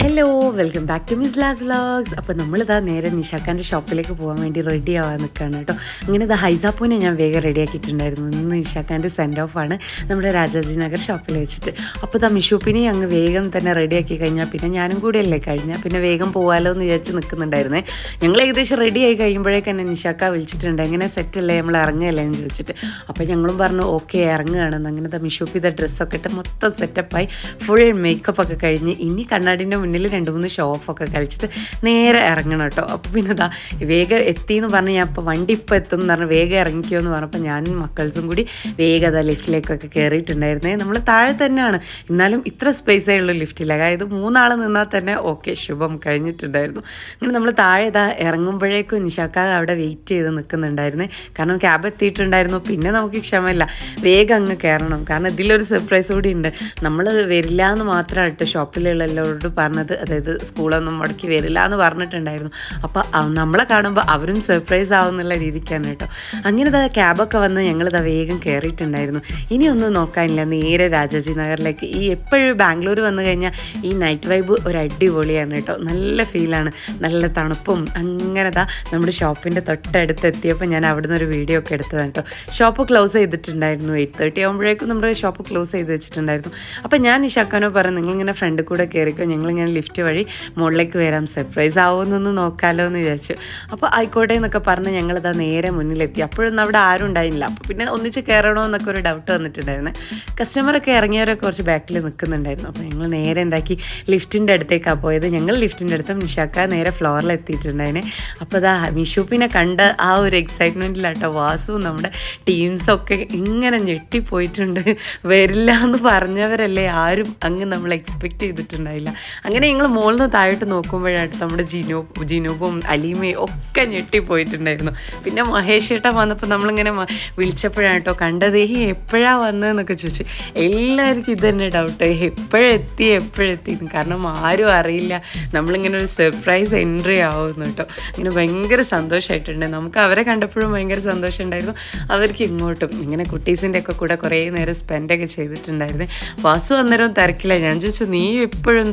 Hello welcome back to miss las vlogs അപ്പോൾ നമ്മളിതാ നേരെ നിഷാക്കാന്റെ ഷോപ്പിലേക്ക് പോകാൻ വേണ്ടി റെഡി ആവാൻ നിൽക്കുകയാണ് കേട്ടോ. അങ്ങനെ ഇത് ഹൈസാപ്പൂനെ ഞാൻ വേഗം റെഡി ആക്കിയിട്ടുണ്ടായിരുന്നു. ഇന്ന് നിഷാക്കാന്റെ സെൻഡ് ഓഫ് ആണ് നമ്മുടെ രാജാജി നഗർ ഷോപ്പിൽ വെച്ചിട്ട്. അപ്പോൾ ഇതാ മിഷൂപ്പിനെ അങ്ങ് വേഗം തന്നെ റെഡി ആക്കി കഴിഞ്ഞാൽ പിന്നെ ഞാനും കൂടെ അല്ലേ കഴിഞ്ഞാൽ പിന്നെ വേഗം പോകാമല്ലോ എന്ന് വിചാരിച്ച് നിൽക്കുന്നുണ്ടായിരുന്നേ ഞങ്ങൾ ഏകദേശം റെഡി ആയി കഴിയുമ്പോഴേക്ക് തന്നെ നിഷാക്ക വിളിച്ചിട്ടുണ്ട്. എങ്ങനെ സെറ്റല്ലേ നമ്മൾ ഇറങ്ങുകയല്ലേ എന്ന് ചോദിച്ചിട്ട്. അപ്പോൾ ഞങ്ങളും പറഞ്ഞു ഓക്കെ ഇറങ്ങുകയാണെന്ന്. അങ്ങനെ ഇതാ മിഷൂപ്പ് ഡ്രസ്സൊക്കെ ഇട്ട് മൊത്തം സെറ്റപ്പായി ഫുൾ മേക്കപ്പ് ഒക്കെ കഴിഞ്ഞ്. ഇനി കണ്ണാടിന്റെ മുന്നിൽ രണ്ട് മൂന്ന് ഷോ ഓഫ് ഒക്കെ കളിച്ചിട്ട് നേരെ ഇറങ്ങണം കേട്ടോ. അപ്പോൾ പിന്നെ ഇതാ വേഗം എത്തി എന്ന് പറഞ്ഞ് ഞാൻ ഇപ്പോൾ വണ്ടി ഇപ്പോൾ എത്തും എന്ന് പറഞ്ഞ് വേഗം ഇറങ്ങിക്കോ എന്ന് പറഞ്ഞപ്പോൾ ഞാനും മക്കൾസും കൂടി വേഗം അതാ ലിഫ്റ്റിലേക്കൊക്കെ കയറിയിട്ടുണ്ടായിരുന്നേ നമ്മൾ താഴെ തന്നെയാണ്. എന്നാലും ഇത്ര സ്പേസേ ഉള്ളൂ ലിഫ്റ്റിൽ അതായത് മൂന്നാൾ നിന്നാൽ തന്നെ ഓക്കെ ശുഭം കഴിഞ്ഞിട്ടുണ്ടായിരുന്നു. അങ്ങനെ നമ്മൾ താഴെ ഇതാ ഇറങ്ങുമ്പോഴേക്കും നിഷാക്ക അവിടെ വെയിറ്റ് ചെയ്ത് നിൽക്കുന്നുണ്ടായിരുന്നേ കാരണം ക്യാബ് എത്തിയിട്ടുണ്ടായിരുന്നു. പിന്നെ നമുക്ക് ക്ഷമയില്ല. വേഗം അങ്ങ് കയറണം കാരണം ഇതിലൊരു സർപ്രൈസ് കൂടി ഉണ്ട്. നമ്മൾ വരില്ല എന്ന് മാത്രമായിട്ട് ഷോപ്പിലുള്ള എല്ലാവരോടും അതായത് സ്കൂളൊന്നും മുടക്കി വരില്ല എന്ന് പറഞ്ഞിട്ടുണ്ടായിരുന്നു. അപ്പോൾ നമ്മളെ കാണുമ്പോൾ അവരും സർപ്രൈസ് ആവുന്നുള്ള രീതിക്കാണ് കേട്ടോ. അങ്ങനെ ഇതാ ക്യാബൊക്കെ വന്ന് ഞങ്ങളിതാ വേഗം കയറിയിട്ടുണ്ടായിരുന്നു ഇനിയൊന്നും നോക്കാനില്ല. നേരെ രാജാജി നഗറിലേക്ക്. ഈ എപ്പോഴും ബാംഗ്ലൂർ വന്നു കഴിഞ്ഞാൽ ഈ നൈറ്റ് വൈബ് ഒരു അടിപൊളിയാണ് കേട്ടോ. നല്ല ഫീലാണ് നല്ല തണുപ്പും. അങ്ങനെ താ നമ്മുടെ ഷോപ്പിന്റെ തൊട്ടടുത്ത് എത്തിയപ്പോൾ ഞാൻ അവിടുന്ന് ഒരു വീഡിയോ ഒക്കെ എടുത്തതാണ് കേട്ടോ. ഷോപ്പ് ക്ലോസ് ചെയ്തിട്ടുണ്ടായിരുന്നു. എയ്റ്റ് തേർട്ടി ആകുമ്പോഴേക്കും നമ്മുടെ ഷോപ്പ് ക്ലോസ് ചെയ്ത് വെച്ചിട്ടുണ്ടായിരുന്നു. അപ്പോൾ ഞാൻ ഇഷാക്കാനോ പറഞ്ഞു നിങ്ങളിങ്ങനെ ഫ്രണ്ട് കൂടെ കയറിക്കോ ഞങ്ങളിങ്ങനെ ലിഫ്റ്റ് വഴി മുകളിലേക്ക് വരാം സർപ്രൈസ് ആവുമെന്നൊന്ന് നോക്കാമല്ലോ എന്ന് വിചാരിച്ചു. അപ്പോൾ ആയിക്കോട്ടെ എന്നൊക്കെ പറഞ്ഞ് ഞങ്ങളിതാ നേരെ മുന്നിലെത്തി. അപ്പോഴൊന്നും അവിടെ ആരും ഉണ്ടായില്ല അപ്പോൾ പിന്നെ ഒന്നിച്ച് കയറണോ എന്നൊക്കെ ഒരു ഡൗട്ട് വന്നിട്ടുണ്ടായിരുന്നു. കസ്റ്റമറൊക്കെ ഇറങ്ങിയവരൊക്കെ കുറച്ച് ബാക്കിൽ നിൽക്കുന്നുണ്ടായിരുന്നു അപ്പോൾ ഞങ്ങൾ നേരെ എന്താക്കി ലിഫ്റ്റിന്റെ അടുത്തേക്കാണ് പോയത്. ഞങ്ങൾ ലിഫ്റ്റിന്റെ അടുത്തും നിഷാക്ക നേരെ ഫ്ലോറിൽ എത്തിയിട്ടുണ്ടായിനെ അപ്പോൾ അതാ മിഷൂപ്പിനെ കണ്ട ആ ഒരു എക്സൈറ്റ്മെന്റിലാട്ടോ വാസുവും നമ്മുടെ ടീംസൊക്കെ ഇങ്ങനെ ഞെട്ടിപ്പോയിട്ടുണ്ട്. വരില്ല എന്ന് പറഞ്ഞവരല്ലേ ആരും അങ്ങ് നമ്മൾ എക്സ്പെക്റ്റ് ചെയ്തിട്ടുണ്ടായില്ല. അങ്ങനെ ഞങ്ങൾ മുകളിൽ നിന്ന് താഴോട്ട് നോക്കുമ്പോഴായിട്ട് നമ്മുടെ ജിനോ ജിനൂബും അലീമയും ഒക്കെ ഞെട്ടിപ്പോയിട്ടുണ്ടായിരുന്നു. പിന്നെ മഹേഷ് ഏട്ടൻ വന്നപ്പോൾ നമ്മളിങ്ങനെ വിളിച്ചപ്പോഴാണ് വിളിച്ചപ്പോഴാട്ടോ കണ്ടത് ഈ എപ്പോഴാണ് വന്നതെന്നൊക്കെ ചോദിച്ചു. എല്ലാവർക്കും ഇത് തന്നെ ഡൗട്ട് എപ്പോഴെത്തി എപ്പോഴെത്തി കാരണം ആരും അറിയില്ല. നമ്മളിങ്ങനെ ഒരു സർപ്രൈസ് എൻട്രി ആവുന്നു കേട്ടോ. ഇങ്ങനെ ഭയങ്കര സന്തോഷമായിട്ടുണ്ട് നമുക്ക് അവരെ കണ്ടപ്പോഴും ഭയങ്കര സന്തോഷം ഉണ്ടായിരുന്നു അവർക്ക് ഇങ്ങോട്ടും ഇങ്ങനെ കുട്ടീസിന്റെ ഒക്കെ കൂടെ കുറേ നേരം സ്പെൻഡൊക്കെ ചെയ്തിട്ടുണ്ടായിരുന്നു. വാസു അന്നേരം തിരക്കില്ല ഞാൻ ചോദിച്ചു നീ എപ്പോഴും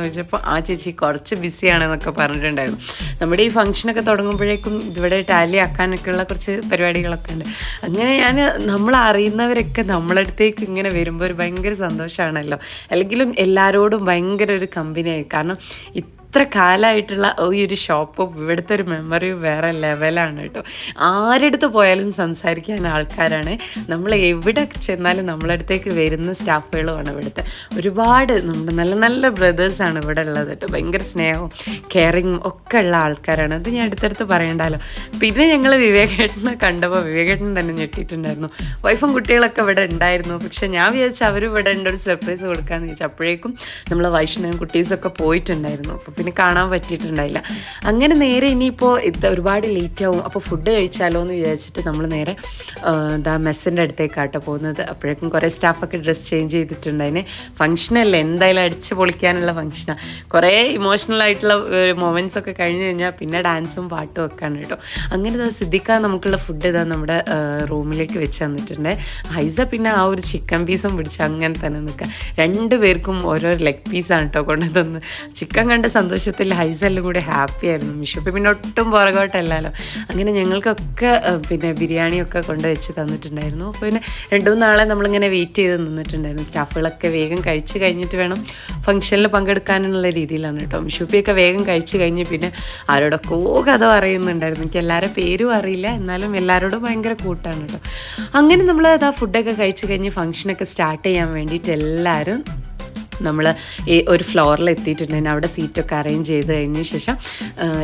തിരക്കാണെന്ന് ചോദിച്ചപ്പോൾ ആ ചേച്ചി കുറച്ച് ബിസിയാണെന്നൊക്കെ പറഞ്ഞിട്ടുണ്ടായിരുന്നു. നമ്മുടെ ഈ ഫംഗ്ഷനൊക്കെ തുടങ്ങുമ്പോഴേക്കും ഇവിടെ ടാലി ആക്കാനൊക്കെയുള്ള കുറച്ച് പരിപാടികളൊക്കെ ഉണ്ട്. അങ്ങനെ ഞാൻ നമ്മൾ അറിയുന്നവരൊക്കെ നമ്മളടുത്തേക്ക് ഇങ്ങനെ വരുമ്പോൾ ഒരു ഭയങ്കര സന്തോഷമാണല്ലോ അല്ലെങ്കിലും എല്ലാവരോടും ഭയങ്കര ഒരു കമ്പനിയായി കാരണം ഇത്ര കാലമായിട്ടുള്ള ഈ ഒരു ഷോപ്പും ഇവിടുത്തെ ഒരു മെമ്മറിയും വേറെ ലെവലാണ് കേട്ടോ. ആരെടുത്ത് പോയാലും സംസാരിക്കാൻ ആൾക്കാരാണ്. നമ്മൾ എവിടെ ചെന്നാലും നമ്മളടുത്തേക്ക് വരുന്ന സ്റ്റാഫുകളുമാണ് ഇവിടുത്തെ. ഒരുപാട് നമ്മുടെ നല്ല നല്ല ബ്രദേഴ്സാണ് ഇവിടെ ഉള്ളത് കേട്ടോ. ഭയങ്കര സ്നേഹവും കെയറിങ്ങും ഒക്കെ ഉള്ള ആൾക്കാരാണ്. അത് ഞാൻ അടുത്തടുത്ത് പറയണ്ടല്ലോ പിന്നെ ഞങ്ങൾ വിവേകേട്ടനെ കണ്ടപ്പോൾ വിവേകേട്ടൻ തന്നെ ഞെട്ടിയിട്ടുണ്ടായിരുന്നു. വൈഫും കുട്ടികളൊക്കെ ഇവിടെ ഉണ്ടായിരുന്നു. പക്ഷെ ഞാൻ വിചാരിച്ചു അവർ ഇവിടെ ഉണ്ട് ഒരു സർപ്രൈസ് കൊടുക്കാമെന്ന് വിചാരിച്ചു. അപ്പോഴേക്കും നമ്മൾ വൈഷ്ണവും കുട്ടീസൊക്കെ പോയിട്ടുണ്ടായിരുന്നു. അപ്പോൾ പിന്നെ കാണാൻ പറ്റിയിട്ടുണ്ടായില്ല. അങ്ങനെ നേരെ ഇനിയിപ്പോൾ ഒരുപാട് ലേറ്റ് ആവും. അപ്പോൾ ഫുഡ് കഴിച്ചാലോ എന്ന് വിചാരിച്ചിട്ട് നമ്മൾ നേരെ എന്താ മെസ്സിന്റെ അടുത്തേക്കാട്ടോ പോകുന്നത്. അപ്പോഴേക്കും കുറേ സ്റ്റാഫൊക്കെ ഡ്രസ്സ് ചേഞ്ച് ചെയ്തിട്ടുണ്ടായിന്. ഫംഗ്ഷനല്ലേ എന്തായാലും അടിച്ച് പൊളിക്കാനുള്ള ഫംഗ്ഷനാണ് കുറേ ഇമോഷണൽ ആയിട്ടുള്ള മൊമെന്റ്സ് ഒക്കെ കഴിഞ്ഞ് കഴിഞ്ഞാൽ പിന്നെ ഡാൻസും പാട്ടും ഒക്കെ ആണ് കേട്ടോ. അങ്ങനെ ഇതാ സിദ്ദിഖ നമുക്കുള്ള ഫുഡ് ഇതാ നമ്മുടെ റൂമിലേക്ക് വെച്ച് തന്നിട്ടുണ്ട്. ഹൈസ പിന്നെ ആ ഒരു ചിക്കൻ പീസും പിടിച്ച് അങ്ങനെ തന്നെ നിൽക്കുക രണ്ട് പേർക്കും ഓരോ ലെഗ് പീസാണ് കേട്ടോ കൊണ്ടുതന്ന്. ചിക്കൻ കണ്ട സന്തോഷത്തിൽ ഹൈസെല്ലാം കൂടെ ഹാപ്പി ആയിരുന്നു. മിഷുപ്പ് പിന്നെ ഒട്ടും പുറകോട്ടല്ലല്ലോ. അങ്ങനെ ഞങ്ങൾക്കൊക്കെ പിന്നെ ബിരിയാണിയൊക്കെ കൊണ്ട് വെച്ച് തന്നിട്ടുണ്ടായിരുന്നു. അപ്പോൾ പിന്നെ രണ്ടു മൂന്ന് നാളെ നമ്മളിങ്ങനെ വെയിറ്റ് ചെയ്ത് നിന്നിട്ടുണ്ടായിരുന്നു. സ്റ്റാഫുകളൊക്കെ വേഗം കഴിച്ച് കഴിഞ്ഞിട്ട് വേണം ഫംഗ്ഷനിൽ പങ്കെടുക്കാനുള്ള രീതിയിലാണ് കേട്ടോ മിഷുപ്പിയൊക്കെ വേഗം കഴിച്ച് കഴിഞ്ഞ് പിന്നെ ആരോടൊക്കെ കഥ പറയുന്നുണ്ടായിരുന്നു. എനിക്ക് എല്ലാവരുടെ പേരും അറിയില്ല. എന്നാലും എല്ലാവരോടും ഭയങ്കര കൂട്ടാണ് കേട്ടോ അങ്ങനെ നമ്മൾ അതാ ഫുഡൊക്കെ കഴിച്ച് കഴിഞ്ഞ് ഫംഗ്ഷനൊക്കെ സ്റ്റാർട്ട് ചെയ്യാൻ വേണ്ടിയിട്ട് എല്ലാവരും നമ്മൾ ഈ ഒരു ഫ്ലോറിൽ എത്തിയിട്ടുണ്ടെങ്കിൽ അവിടെ സീറ്റൊക്കെ അറേഞ്ച് ചെയ്ത് കഴിഞ്ഞ ശേഷം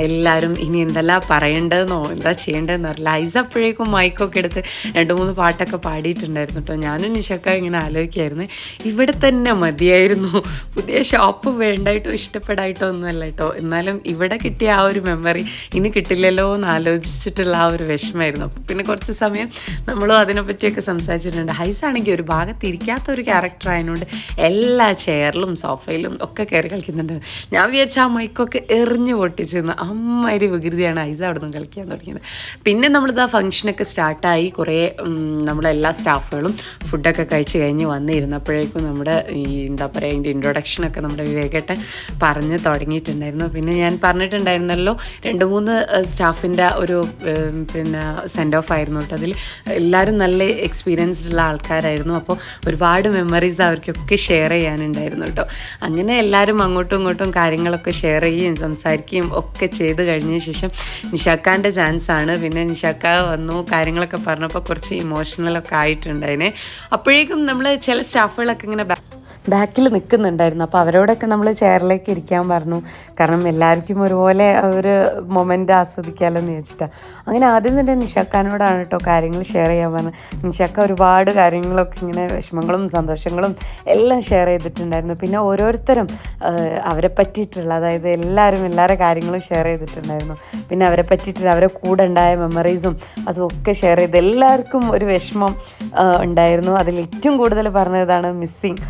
എല്ലാവരും ഇനി എന്തെല്ലാം പറയേണ്ടതെന്നോ എന്താ ചെയ്യേണ്ടതെന്നോ അറിയില്ല. ഐസ് അപ്പോഴേക്കും മൈക്കൊക്കെ എടുത്ത് രണ്ട് മൂന്ന് പാട്ടൊക്കെ പാടിയിട്ടുണ്ടായിരുന്നു കേട്ടോ ഞാനും നിശക്ക ഇങ്ങനെ ആലോചിക്കായിരുന്നു. ഇവിടെ തന്നെ മതിയായിരുന്നു. പുതിയ ഷോപ്പ് വേണ്ടായിട്ടോ ഇഷ്ടപ്പെടായിട്ടോ ഒന്നുമല്ല കേട്ടോ എന്നാലും ഇവിടെ കിട്ടിയ ആ ഒരു മെമ്മറി ഇനി കിട്ടില്ലല്ലോ എന്ന് ആലോചിച്ചിട്ടുള്ള ആ ഒരു വിഷമമായിരുന്നു. അപ്പോൾ പിന്നെ കുറച്ച് സമയം നമ്മളും അതിനെപ്പറ്റിയൊക്കെ സംസാരിച്ചിട്ടുണ്ട്. ഹൈസ് ആണെങ്കിൽ ഒരു ഭാഗത്തിരിക്കാത്ത ഒരു ക്യാരക്ടർ ആയതുകൊണ്ട് എല്ലാ ചെയർ ചെയറിലും സോഫയിലും ഒക്കെ കയറി കളിക്കുന്നുണ്ട്. ഞാൻ വിചാരിച്ച ആ മൈക്കൊക്കെ എറിഞ്ഞു പൊട്ടിച്ചെന്ന്. അമ്മയൊരു വികൃതിയാണ് ഐസ അവിടെ നിന്ന് കളിക്കാൻ തുടങ്ങിയത്. പിന്നെ നമ്മളിത് ആ ഫംഗ്ഷനൊക്കെ സ്റ്റാർട്ടായി കുറേ നമ്മളെല്ലാ സ്റ്റാഫുകളും ഫുഡൊക്കെ കഴിച്ച് കഴിഞ്ഞ് വന്നിരുന്നപ്പോഴേക്കും നമ്മുടെ ഈ എന്താ പറയുക അതിന്റെ ഇൻട്രൊഡക്ഷനൊക്കെ നമ്മുടെ വിവേകട്ടെ പറഞ്ഞ് തുടങ്ങിയിട്ടുണ്ടായിരുന്നു. പിന്നെ ഞാൻ പറഞ്ഞിട്ടുണ്ടായിരുന്നല്ലോ രണ്ട് മൂന്ന് സ്റ്റാഫിന്റെ ഒരു പിന്നെ സെൻഡ് ഓഫ് ആയിരുന്നു കേട്ടോ അതിൽ എല്ലാവരും നല്ല എക്സ്പീരിയൻസ്ഡ് ഉള്ള ആൾക്കാരായിരുന്നു. അപ്പോൾ ഒരുപാട് മെമ്മറീസ് അവർക്കൊക്കെ ഷെയർ ചെയ്യാനുണ്ടായിരുന്നു. കേട്ടോ അങ്ങനെ എല്ലാവരും അങ്ങോട്ടും ഇങ്ങോട്ടും കാര്യങ്ങളൊക്കെ ഷെയർ ചെയ്യുകയും സംസാരിക്കുകയും ഒക്കെ ചെയ്ത് കഴിഞ്ഞ ശേഷം നിഷാക്കാന്റെ ചാൻസ് ആണ്. പിന്നെ നിഷാക്ക വന്നു കാര്യങ്ങളൊക്കെ പറഞ്ഞപ്പോൾ കുറച്ച് ഇമോഷണലൊക്കെ ആയിട്ടുണ്ടായിനെ അപ്പോഴേക്കും നമ്മൾ ചില സ്റ്റാഫുകളൊക്കെ ഇങ്ങനെ ബാക്കിൽ നിൽക്കുന്നുണ്ടായിരുന്നു. അപ്പോൾ അവരോടൊക്കെ നമ്മൾ ചെയറിലേക്ക് ഇരിക്കാൻ പറഞ്ഞു. കാരണം എല്ലാവർക്കും ഒരുപോലെ ഒരു മൊമെന്റ് ആസ്വദിക്കാമല്ലോ വെച്ചിട്ടാണ് അങ്ങനെ ആദ്യം തന്നെ നിഷക്കാനോടാണ് കേട്ടോ കാര്യങ്ങൾ ഷെയർ ചെയ്യാൻ പറഞ്ഞത്. നിഷക്ക ഒരുപാട് കാര്യങ്ങളൊക്കെ ഇങ്ങനെ വിഷമങ്ങളും സന്തോഷങ്ങളും എല്ലാം ഷെയർ ചെയ്തിട്ടുണ്ടായിരുന്നു. പിന്നെ ഓരോരുത്തരും അവരെ പറ്റിയിട്ടുള്ള അതായത് എല്ലാവരും എല്ലാവരുടെ കാര്യങ്ങളും ഷെയർ ചെയ്തിട്ടുണ്ടായിരുന്നു. പിന്നെ അവരെ പറ്റിയിട്ടുള്ള അവരെ കൂടെ ഉണ്ടായ മെമ്മറീസും അതുമൊക്കെ ഷെയർ ചെയ്ത് എല്ലാവർക്കും ഒരു വിഷമം ഉണ്ടായിരുന്നു. അതിൽ ഏറ്റവും കൂടുതൽ പറഞ്ഞതാണ് മിസ്സിങ്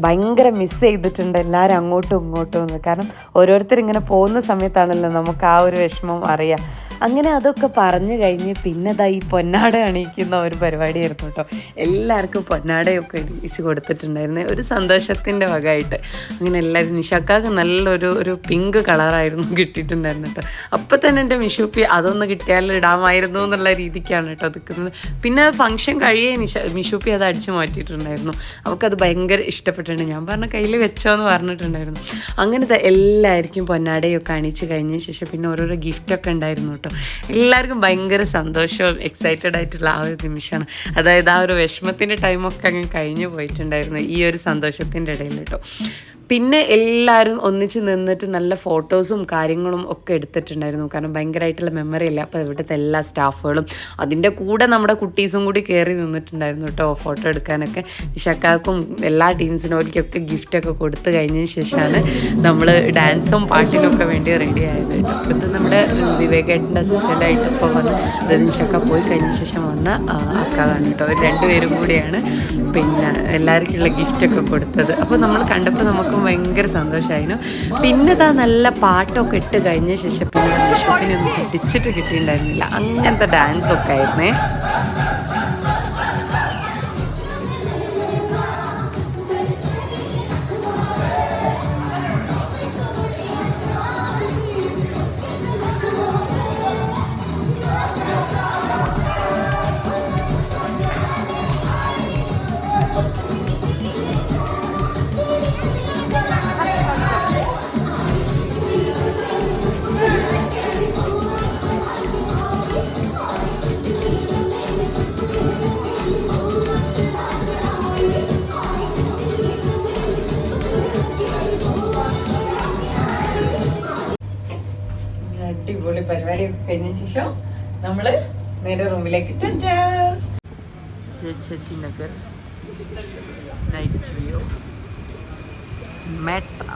ഭയങ്കര മിസ് ചെയ്തിട്ടുണ്ട് എല്ലാവരും അങ്ങോട്ടും ഇങ്ങോട്ടും എന്ന്. കാരണം ഓരോരുത്തർ ഇങ്ങനെ പോകുന്ന സമയത്താണല്ലോ നമുക്ക് ആ ഒരു വിഷമം അറിയാം. അങ്ങനെ അതൊക്കെ പറഞ്ഞു കഴിഞ്ഞ് പിന്നെ ഈ പൊന്നാട അണിയിക്കുന്ന ഒരു പരിപാടിയായിരുന്നു കേട്ടോ. എല്ലാവർക്കും പൊന്നാടയൊക്കെ അണിയിച്ച് കൊടുത്തിട്ടുണ്ടായിരുന്നു. ഒരു സന്തോഷത്തിന്റെ വകമായിട്ട് അങ്ങനെ എല്ലാവരും നിഷക്കാക്ക് നല്ലൊരു ഒരു പിങ്ക് കളറായിരുന്നു കിട്ടിയിട്ടുണ്ടായിരുന്നു കേട്ടോ. അപ്പം തന്നെ എന്റെ മിഷുപ്പി അതൊന്ന് കിട്ടിയാൽ ഇടാമായിരുന്നു എന്നുള്ള രീതിക്കാണ് കേട്ടോ നിൽക്കുന്നത്. പിന്നെ ഫംഗ്ഷൻ കഴിയേ നിഷ മിഷുപ്പി അത് അടിച്ചു മാറ്റിയിട്ടുണ്ടായിരുന്നു. അവൾക്കത് ഭയങ്കര ഇഷ്ടപ്പെട്ടിട്ടുണ്ട്. ഞാൻ പറഞ്ഞ കയ്യിൽ വെച്ചോ എന്ന് പറഞ്ഞിട്ടുണ്ടായിരുന്നു. അങ്ങനത്തെ എല്ലാവർക്കും പൊന്നാടയൊക്കെ അണിച്ച് കഴിഞ്ഞ ശേഷം പിന്നെ ഓരോരോ ഗിഫ്റ്റൊക്കെ ഉണ്ടായിരുന്നു കേട്ടോ. എല്ലാവർക്കും ഭയങ്കര സന്തോഷവും എക്സൈറ്റഡ് ആയിട്ടുള്ള ആ ഒരു നിമിഷമാണ്. അതായത് ആ ഒരു വിഷമത്തിന്റെ ടൈമൊക്കെ അങ്ങ് കഴിഞ്ഞു പോയിട്ടുണ്ടായിരുന്നു ഈ ഒരു സന്തോഷത്തിന്റെ ഇടയിൽ കേട്ടോ. പിന്നെ എല്ലാവരും ഒന്നിച്ച് നിന്നിട്ട് നല്ല ഫോട്ടോസും കാര്യങ്ങളും ഒക്കെ എടുത്തിട്ടുണ്ടായിരുന്നു. കാരണം ഭയങ്കരമായിട്ടുള്ള മെമ്മറി അല്ല? അപ്പോൾ ഇവിടുത്തെ എല്ലാ സ്റ്റാഫുകളും അതിന്റെ കൂടെ നമ്മുടെ കുട്ടീസും കൂടി കയറി നിന്നിട്ടുണ്ടായിരുന്നു കേട്ടോ ഫോട്ടോ എടുക്കാനൊക്കെ. നിഷക്കാക്കും എല്ലാ ടീംസിനും അവർക്കൊക്കെ ഗിഫ്റ്റൊക്കെ കൊടുത്തു കഴിഞ്ഞതിന് ശേഷമാണ് നമ്മൾ ഡാൻസും പാട്ടിനൊക്കെ വേണ്ടി റെഡി ആയത് കേട്ടോ. നമ്മുടെ വിവേകേട്ടന്റെ അസിസ്റ്റന്റായിട്ട് ഇപ്പോൾ വന്ന് അതായത് പോയി കഴിഞ്ഞ ശേഷം വന്ന അക്കാതാണ് കേട്ടോ. രണ്ടുപേരും കൂടിയാണ് പിന്നെ എല്ലാവർക്കുള്ള ഗിഫ്റ്റൊക്കെ കൊടുത്തത്. അപ്പോൾ നമ്മൾ കണ്ടപ്പോൾ നമുക്ക് ഭയങ്കര സന്തോഷമായിരുന്നു പിന്നെ താ നല്ല പാട്ടൊക്കെ ഇട്ട് കഴിഞ്ഞ ശേഷം പിന്നെ ശേഷം പിന്നെ ഒന്നും പിടിച്ചിട്ട് കിട്ടിയിട്ടുണ്ടായിരുന്നില്ല. അങ്ങനത്തെ ഡാൻസൊക്കെ ആയിരുന്നേ. അടിപൊളി പരിപാടിയൊക്കെ കഴിഞ്ഞ ശേഷം നമ്മൾ നേരെ റൂമിലേക്ക് ചേച്ചി നഗർ നൈറ്റ് വ്യൂ മെട്ര